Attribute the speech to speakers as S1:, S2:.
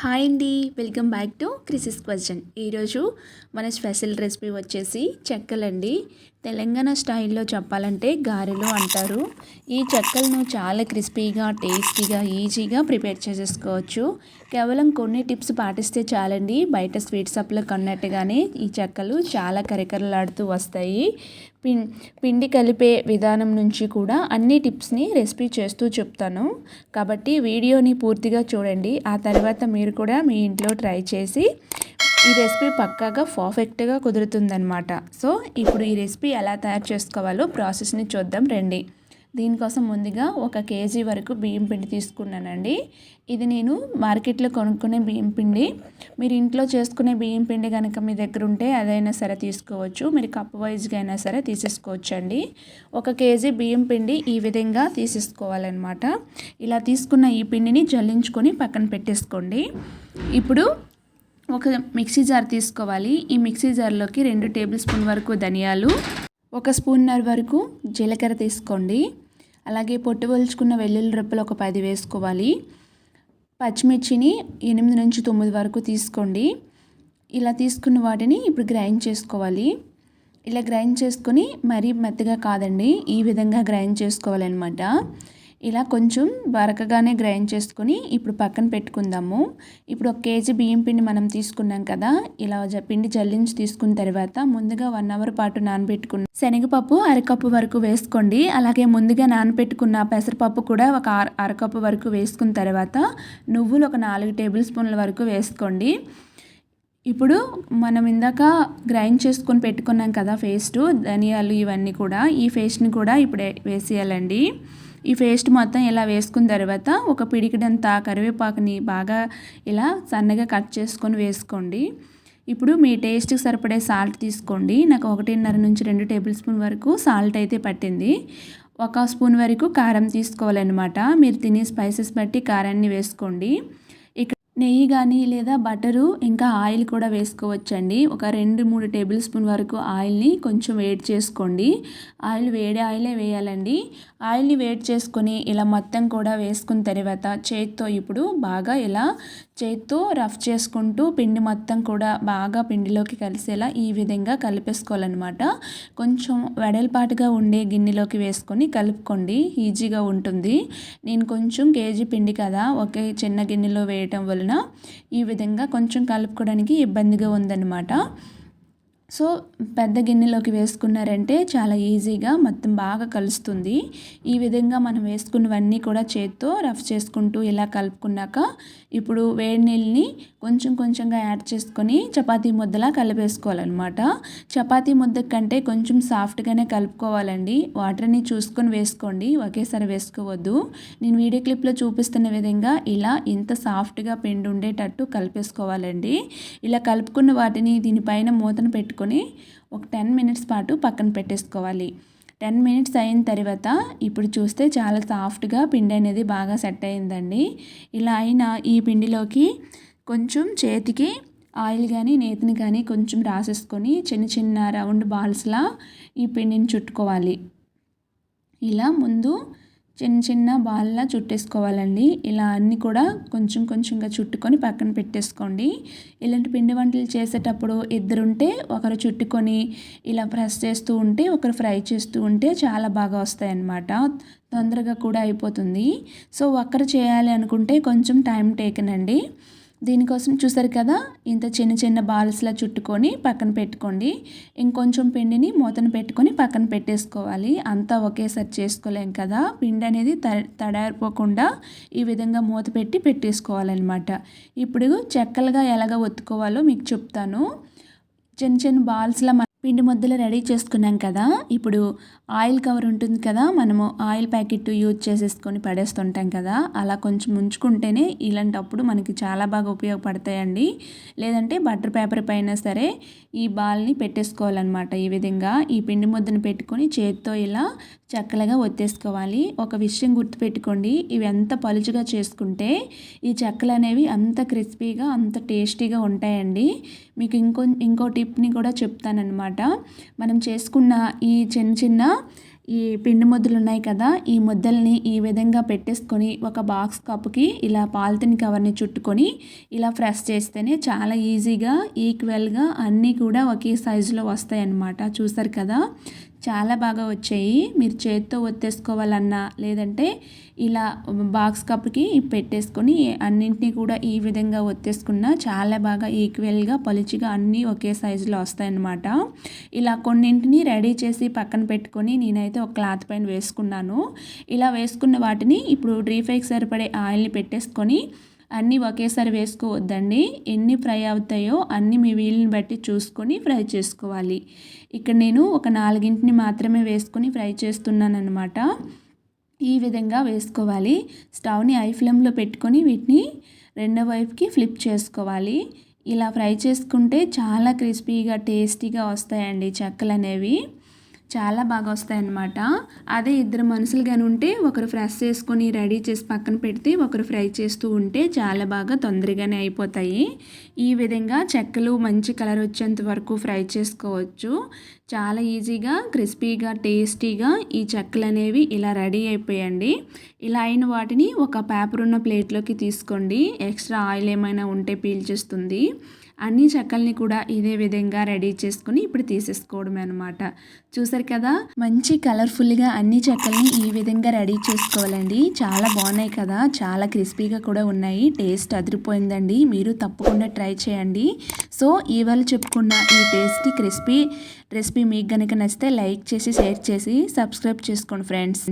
S1: Hi అండి. Welcome back to crisis question. ఈరోజు మన స్పెషల్ రెసిపీ వచ్చేసి చెక్కలండి. తెలంగాణ స్టైల్లో చెప్పాలంటే గారెలు అంటారు. ఈ చెక్కలను చాలా క్రిస్పీగా టేస్టీగా ఈజీగా ప్రిపేర్ చేసేసుకోవచ్చు. కేవలం కొన్ని టిప్స్ పాటిస్తే చాలండి. బయట స్వీట్ షాప్లో కొన్నట్టుగానే ఈ చెక్కలు చాలా కరకరలాడుతూ వస్తాయి. పిండి కలిపే విధానం నుంచి కూడా అన్ని టిప్స్ని రెసిపీ చేస్తూ చెప్తాను. కాబట్టి వీడియోని పూర్తిగా చూడండి. ఆ తర్వాత మీరు కూడా మీ ఇంట్లో ట్రై చేసి ఈ రెసిపీ పక్కాగా పర్ఫెక్ట్గా కుదురుతుందనమాట సో ఇప్పుడు ఈ రెసిపీ ఎలా తయారు చేసుకోవాలో ప్రాసెస్ని చూద్దాం రండి. దీనికోసం ముందుగా ఒక కేజీ వరకు బియ్యం పిండి తీసుకున్నానండి. ఇది నేను మార్కెట్లో కొనుక్కునే బియ్యం పిండి. మీరు ఇంట్లో చేసుకునే బియ్యం పిండి కనుక మీ దగ్గర ఉంటే అదైనా సరే తీసుకోవచ్చు. మీరు కప్ వైజ్గా అయినా సరే తీసేసుకోవచ్చు అండి ఒక కేజీ బియ్యం పిండి ఈ విధంగా తీసేసుకోవాలన్నమాట. ఇలా తీసుకున్న ఈ పిండిని జల్లించుకొని పక్కన పెట్టేసుకోండి. ఇప్పుడు ఒక మిక్సీ జార్ తీసుకోవాలి. ఈ మిక్సీ జార్లోకి రెండు టేబుల్ స్పూన్ వరకు ధనియాలు ఒక స్పూన్నర వరకు జీలకర్ర తీసుకోండి. అలాగే పొట్టు వలుచుకున్న వెల్లుల్లి రెప్పలు ఒక పది వేసుకోవాలి. పచ్చిమిర్చిని ఎనిమిది నుంచి తొమ్మిది వరకు తీసుకోండి. ఇలా తీసుకున్న వాటిని ఇప్పుడు గ్రైండ్ చేసుకోవాలి. ఇలా గ్రైండ్ చేసుకొని మరీ మెత్తగా కాదండి ఈ విధంగా గ్రైండ్ చేసుకోవాలన్నమాట. ఇలా కొంచెం బరకగానే గ్రైండ్ చేసుకొని ఇప్పుడు పక్కన పెట్టుకుందాము. ఇప్పుడు ఒక కేజీ బియ్యం పిండి మనం తీసుకున్నాం కదా ఇలా పిండి జల్లించి తీసుకున్న తర్వాత ముందుగా వన్ అవర్ పాటు నానబెట్టుకున్న శనగపప్పు అరకప్పు వరకు వేసుకోండి. అలాగే ముందుగా నానబెట్టుకున్న పెసరపప్పు కూడా ఒక అరకప్పు వరకు వేసుకున్న తర్వాత నువ్వులు ఒక నాలుగు టేబుల్ స్పూన్ల వరకు వేసుకోండి. ఇప్పుడు మనం ఇందాక గ్రైండ్ చేసుకొని పెట్టుకున్నాం కదా పేస్టు ధనియాలు ఇవన్నీ కూడా ఈ పేస్ట్ని కూడా ఇప్పుడు వేసేయాలండి. ఈ పేస్ట్ మొత్తం ఇలా వేసుకున్న తర్వాత ఒక పిడికిడంత కరివేపాకుని బాగా ఇలా సన్నగా కట్ చేసుకొని వేసుకోండి. ఇప్పుడు మీ టేస్ట్కి సరిపడే సాల్ట్ తీసుకోండి. నాకు ఒకటిన్నర నుంచి రెండు టేబుల్ స్పూన్ వరకు సాల్ట్ అయితే పట్టింది. ఒక స్పూన్ వరకు కారం తీసుకోవాలన్నమాట. మీరు తినే స్పైసెస్ బట్టి కారాన్ని వేసుకోండి. నెయ్యి కానీ లేదా బటరు ఇంకా ఆయిల్ కూడా వేసుకోవచ్చండి. ఒక రెండు మూడు టేబుల్ స్పూన్ వరకు ఆయిల్ని కొంచెం వేడి చేసుకోండి. ఆయిల్ వేడి ఆయిలే వేయాలండి. ఆయిల్ని వేడి చేసుకొని ఇలా మొత్తం కూడా వేసుకున్న తర్వాత చేతితో ఇప్పుడు బాగా ఇలా చేతితో రఫ్ చేసుకుంటూ పిండి మొత్తం కూడా బాగా పిండిలోకి కలిసేలా ఈ విధంగా కలిపేసుకోవాలన్నమాట. కొంచెం వెడల్పాటుగా ఉండే గిన్నెలోకి వేసుకొని కలుపుకోండి. ఈజీగా ఉంటుంది. నేను కొంచెం కేజీ పిండి కదా ఒకే చిన్న గిన్నెలో వేయటం వలన వలన ఈ విధంగా కొంచెం కలుపుకోవడానికి ఇబ్బందిగా ఉందన్నమాట. సో పెద్ద గిన్నెలోకి వేసుకున్నారంటే చాలా ఈజీగా మొత్తం బాగా కలుస్తుంది. ఈ విధంగా మనం వేసుకున్నవన్నీ కూడా చేత్తో రఫ్ చేసుకుంటూ ఇలా కలుపుకున్నాక ఇప్పుడు వేడి నీళ్ళని కొంచెం కొంచెంగా యాడ్ చేసుకొని చపాతీ ముద్దలా కలిపేసుకోవాలన్నమాట. చపాతీ ముద్ద కంటే కొంచెం సాఫ్ట్గానే కలుపుకోవాలండి. వాటర్ని చూసుకొని వేసుకోండి. ఒకేసారి వేసుకోవద్దు. నేను వీడియో క్లిప్లో చూపిస్తున్న విధంగా ఇలా ఇంత సాఫ్ట్గా పిండి ఉండేటట్టు కలిపేసుకోవాలండి. ఇలా కలుపుకున్న వాటిని దీనిపైన మూతను పెట్టు పెట్టుకొని ఒక టెన్ మినిట్స్ పాటు పక్కన పెట్టేసుకోవాలి. టెన్ మినిట్స్ అయిన తర్వాత ఇప్పుడు చూస్తే చాలా సాఫ్ట్గా పిండి అనేది బాగా సెట్ అయిందండి. ఇలా అయిన ఈ పిండిలోకి కొంచెం చేతికి ఆయిల్ కానీ నేతిని కానీ కొంచెం రాసేసుకొని చిన్న చిన్న రౌండ్ బాల్స్లా ఈ పిండిని చుట్టుకోవాలి. ఇలా ముందు చిన్న చిన్న బాల్లా చుట్టేసుకోవాలండి. ఇలా అన్నీ కూడా కొంచెం కొంచెంగా చుట్టుకొని పక్కన పెట్టేసుకోండి. ఇలాంటి పిండి వంటలు చేసేటప్పుడు ఇద్దరుంటే ఒకరు చుట్టుకొని ఇలా ప్రెస్ చేస్తూ ఉంటే ఒకరు ఫ్రై చేస్తూ ఉంటే చాలా బాగా వస్తాయన్నమాట. తొందరగా కూడా అయిపోతుంది. సో ఒకరు చేయాలి అనుకుంటే కొంచెం టైం టేకనండి. అండి దీనికోసం చూసారు కదా? ఇంత చిన్న చిన్న బాల్స్లా చుట్టుకొని పక్కన పెట్టుకోండి. ఇంకొంచెం పిండిని మూతను పెట్టుకొని పక్కన పెట్టేసుకోవాలి. అంతా ఒకేసారి చేసుకోలేం కదా? పిండి అనేది తడారిపోకుండా ఈ విధంగా మూత పెట్టి పెట్టేసుకోవాలన్నమాట. ఇప్పుడు చెక్కలుగా ఎలాగ ఒత్తుకోవాలో మీకు చెప్తాను. చిన్న చిన్న బాల్స్లా పిండి ముద్దలు రెడీ చేసుకున్నాం కదా. ఇప్పుడు ఆయిల్ కవర్ ఉంటుంది కదా మనము ఆయిల్ ప్యాకెట్ యూజ్ చేసేసుకొని పడేస్తుంటాం కదా. అలా కొంచెం ఉంచుకుంటేనే ఇలాంటప్పుడు మనకి చాలా బాగా ఉపయోగపడతాయండి. లేదంటే బటర్ పేపర్ పైన సరే ఈ బాల్ని పెట్టేసుకోవాలన్నమాట. ఈ విధంగా ఈ పిండి ముద్దను పెట్టుకొని చేతితో ఇలా చక్కలుగా ఒత్తేసుకోవాలి. ఒక విషయం గుర్తుపెట్టుకోండి ఇవి ఎంత పలుచుగా చేసుకుంటే ఈ చెక్కలు అనేవి అంత క్రిస్పీగా అంత టేస్టీగా ఉంటాయండి. మీకు ఇంకో ఇంకో టిప్ని కూడా చెప్తానన్నమాట. మనం చేసుకున్న ఈ చిన్న చిన్న ఈ పిండి ముద్దలు ఉన్నాయి కదా ఈ ముద్దల్ని ఈ విధంగా పెట్టేసుకొని ఒక బాక్స్ కప్పుకి ఇలా పాలిథిన్ కవర్ని చుట్టుకొని ఇలా ప్రెస్ చేస్తేనే చాలా ఈజీగా ఈక్వల్గా అన్నీ కూడా ఒకే సైజులో వస్తాయి అన్నమాట చూసారు కదా? చాలా బాగా వచ్చాయి. మీరు చేతితో ఒత్తేసుకోవాలన్నా లేదంటే ఇలా బాక్స్ కప్కి పెట్టేసుకొని అన్నింటినీ కూడా ఈ విధంగా ఒత్తేసుకున్నా చాలా బాగా ఈక్వల్గా పలుచిగా అన్నీ ఒకే సైజులో వస్తాయన్నమాట. ఇలా కొన్నింటిని రెడీ చేసి పక్కన పెట్టుకొని నేనైతే ఒక క్లాత్ పైన వేసుకున్నాను. ఇలా వేసుకున్న వాటిని ఇప్పుడు డ్రీ సరిపడే ఆయిల్ని పెట్టేసుకొని అన్నీ ఒకేసారి వేసుకోవద్దండి. ఎన్ని ఫ్రై అవుతాయో అన్నీ మీ వీలుని బట్టి చూసుకొని ఫ్రై చేసుకోవాలి. ఇక్కడ నేను ఒక నాలుగింటిని మాత్రమే వేసుకొని ఫ్రై చేస్తున్నాను అనమాట ఈ విధంగా వేసుకోవాలి. స్టవ్ని ఐ ఫ్లేమ్లో పెట్టుకొని వీటిని రెండో వైపుకి ఫ్లిప్ చేసుకోవాలి. ఇలా ఫ్రై చేసుకుంటే చాలా క్రిస్పీగా టేస్టీగా వస్తాయండి చెక్కలు అనేవి చాలా బాగా వస్తాయి అన్నమాట అదే ఇద్దరు మనుషులు కానీ ఉంటే ఒకరు ఫ్రెష్ చేసుకొని రెడీ చేసి పక్కన పెడితే ఒకరు ఫ్రై చేస్తూ ఉంటే చాలా బాగా తొందరగానే అయిపోతాయి. ఈ విధంగా చెక్కలు మంచి కలర్ వచ్చేంత వరకు ఫ్రై చేసుకోవచ్చు. చాలా ఈజీగా క్రిస్పీగా టేస్టీగా ఈ చెక్కలు అనేవి ఇలా రెడీ అయిపోయండి. ఇలా అయిన వాటిని ఒక పేపర్ ఉన్న ప్లేట్లోకి తీసుకోండి. ఎక్స్ట్రా ఆయిల్ ఏమైనా ఉంటే పీల్చేస్తుంది అన్ని చెక్కల్ని కూడా ఇదే విధంగా రెడీ చేసుకుని ఇప్పుడు తీసేసుకోవడమే అనమాట చూసారు కదా? మంచి కలర్ఫుల్గా అన్ని చెక్కల్ని ఈ విధంగా రెడీ చేసుకోవాలండి. చాలా బాగున్నాయి కదా? చాలా క్రిస్పీగా కూడా ఉన్నాయి. టేస్ట్ అదిరిపోయిందండి. మీరు తప్పకుండా ట్రై చేయండి. సో ఇవాళ చెప్పుకున్న ఈ టేస్టీ క్రిస్పీ రెసిపీ మీకు కనుక నచ్చితే లైక్ చేసి షేర్ చేసి సబ్స్క్రైబ్ చేసుకోండి ఫ్రెండ్స్.